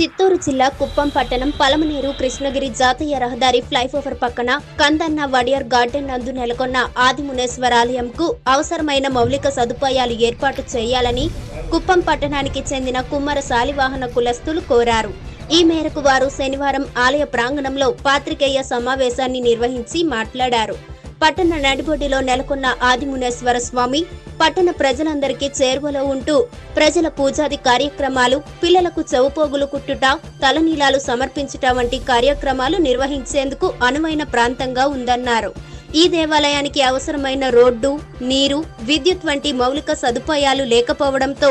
చిత్తూరు జిల్లా కుప్పం పట్టణం పలమనేరు కృష్ణగిరి జాతీయ రహదారి ఫ్లైఓవర్ పక్కన కందన్న వడియర్ గార్డెన్ నందు నెలకొన్న ఆదిమునేశ్వర ఆలయంకు అవసరమైన మౌలిక సదుపాయాలు ఏర్పాటు చేయాలని కుప్పం పట్టణానికి చెందిన కుమ్మర శాలివాహన కులస్తులు కోరారు. ఈ మేరకు వారు శనివారం ఆలయ ప్రాంగణంలో పాత్రికేయ సమావేశాన్ని నిర్వహించి మాట్లాడారు. పట్టణ నడిబొడ్డిలో నెలకొన్న ఆదిమునేశ్వర స్వామి పట్టణ ప్రజలందరికీ చేరువలో ఉంటూ ప్రజల పూజాది కార్యక్రమాలు పిల్లలకు చెవుపోగులు కుట్టుట తలనీలాలు సమర్పించుట వంటి కార్యక్రమాలు నిర్వహించేందుకు అనువైన ప్రాంతంగా ఉందన్నారు. ఈ దేవాలయానికి అవసరమైన రోడ్డు నీరు విద్యుత్ వంటి మౌలిక సదుపాయాలు లేకపోవడంతో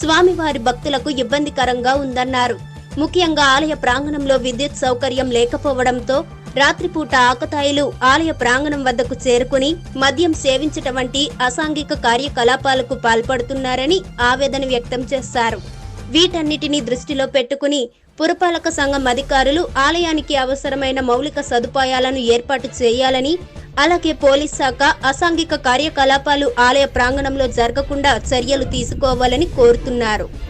స్వామివారి భక్తులకు ఇబ్బందికరంగా ఉందన్నారు. ముఖ్యంగా ఆలయ ప్రాంగణంలో విద్యుత్ సౌకర్యం లేకపోవడంతో రాత్రిపూట ఆకతాయిలు ఆలయ ప్రాంగణం వద్దకు చేరుకుని మద్యం సేవించటం వంటి అసాంఘిక కార్యకలాపాలకు పాల్పడుతున్నారని ఆవేదన వ్యక్తం చేశారు. వీటన్నిటిని దృష్టిలో పెట్టుకుని పురపాలక సంఘం అధికారులు ఆలయానికి అవసరమైన మౌలిక సదుపాయాలను ఏర్పాటు చేయాలని అలాగే పోలీస్ శాఖ అసాంఘిక కార్యకలాపాలు ఆలయ ప్రాంగణంలో జరగకుండా చర్యలు తీసుకోవాలని కోరుతున్నారు.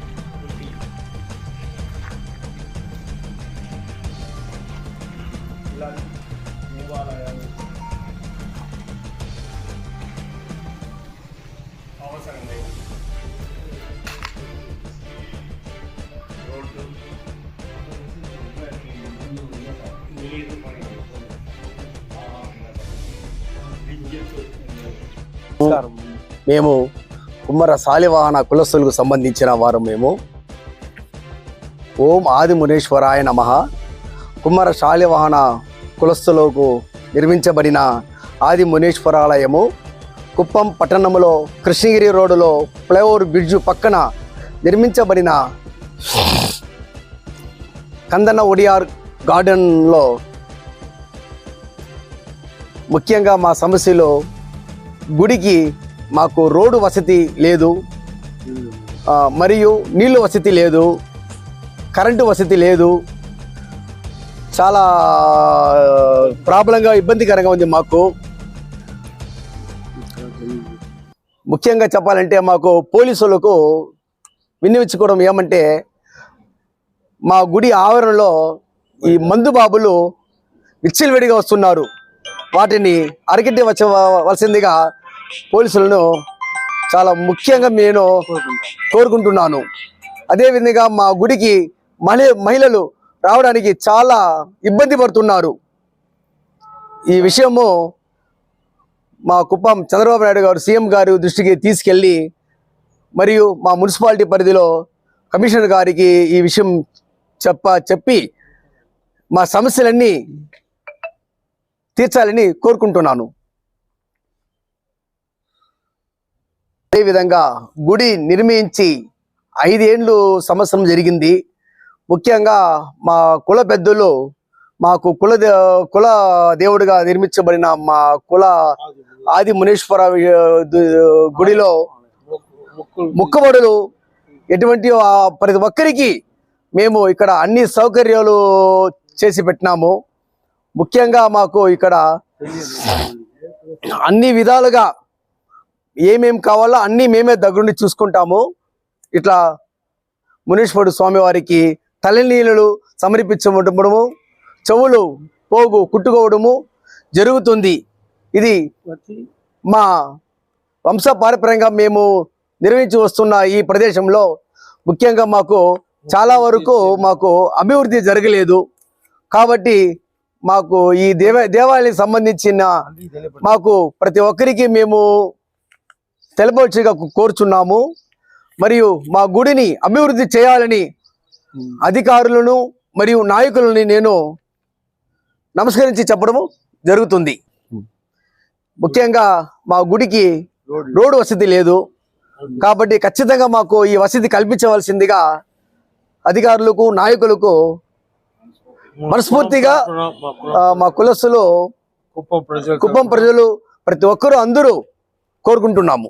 మేము కుమ్మర శాలివాహన కులస్తులకు సంబంధించిన వారు మేము. ఓం ఆది మునేశ్వరాయ నమ. కుమ్మర శాలివాహన కులస్తులకు నిర్మించబడిన ఆది మునేశ్వరాలయము కుప్పం పట్టణంలో కృష్ణగిరి రోడ్డులో ఫ్లైఓవర్ బ్రిడ్జు పక్కన నిర్మించబడిన కందన ఒడియార్ గార్డెన్లో ముఖ్యంగా మా సమస్యలో గుడికి మాకు రోడ్డు వసతి లేదు. మరియు నీళ్ళు వసతి లేదు. కరెంటు వసతి లేదు. చాలా ప్రాబ్లంగా ఇబ్బందికరంగా ఉంది మాకు. ముఖ్యంగా చెప్పాలంటే మాకు పోలీసులకు విన్నవించుకోవడం ఏమంటే మా గుడి ఆవరణలో ఈ మందు బాబులు విచ్చలవిడిగా వస్తున్నారు. వాటిని అరకెట్టి వచ్చవలసిందిగా పోలీసులను చాలా ముఖ్యంగా నేను కోరుకుంటున్నాను. అదేవిధంగా మా గుడికి మహిళ మహిళలు రావడానికి చాలా ఇబ్బంది పడుతున్నారు. ఈ విషయము మా కుప్పం చంద్రబాబు నాయుడు గారు సీఎం గారు దృష్టికి తీసుకెళ్ళి మరియు మా మున్సిపాలిటీ పరిధిలో కమిషనర్ గారికి ఈ విషయం చెప్ప చెప్పి మా సమస్యలన్నీ తీర్చాలని కోరుకుంటున్నాను. అదేవిధంగా గుడి నిర్మించి ఐదేండ్లు సంవత్సరం జరిగింది. ముఖ్యంగా మా కుల పెద్దలు మాకు కుల కుల దేవుడిగా నిర్మించబడిన మా కుల ఆది మునీశ్వర గుడిలో ముక్కబడులు ఎటువంటి ప్రతి ఒక్కరికి మేము ఇక్కడ అన్ని సౌకర్యాలు చేసి పెట్టినాము. ముఖ్యంగా మాకు ఇక్కడ అన్ని విధాలుగా ఏమేం కావాలో అన్నీ మేమే దగ్గరుండి చూసుకుంటాము. ఇట్లా మునీశ్వరుడు స్వామివారికి తలనీళ్ళు సమర్పించబడము చెవులు పోగు కుట్టుకోవడము జరుగుతుంది. ఇది మా వంశపారపర్యంగా మేము నిర్వహించి వస్తున్న ఈ ప్రదేశంలో ముఖ్యంగా మాకు చాలా వరకు మాకు అభివృద్ధి జరగలేదు. కాబట్టి మాకు ఈ దేవ దేవాలయానికి సంబంధించిన మాకు ప్రతి ఒక్కరికి మేము తెలపవచ్చుగా కోరుచున్నాము. మరియు మా గుడిని అభివృద్ధి చేయాలని అధికారులను మరియు నాయకులని నేను నమస్కరించి చెప్పడము జరుగుతుంది. ముఖ్యంగా మా గుడికి రోడ్డు వసతి లేదు. కాబట్టి ఖచ్చితంగా మాకు ఈ వసతి కల్పించవలసిందిగా అధికారులకు నాయకులకు మనస్ఫూర్తిగా మా ప్రజలు కుప్పం ప్రజలు ప్రతి ఒక్కరూ అందరూ కోరుకుంటున్నాము.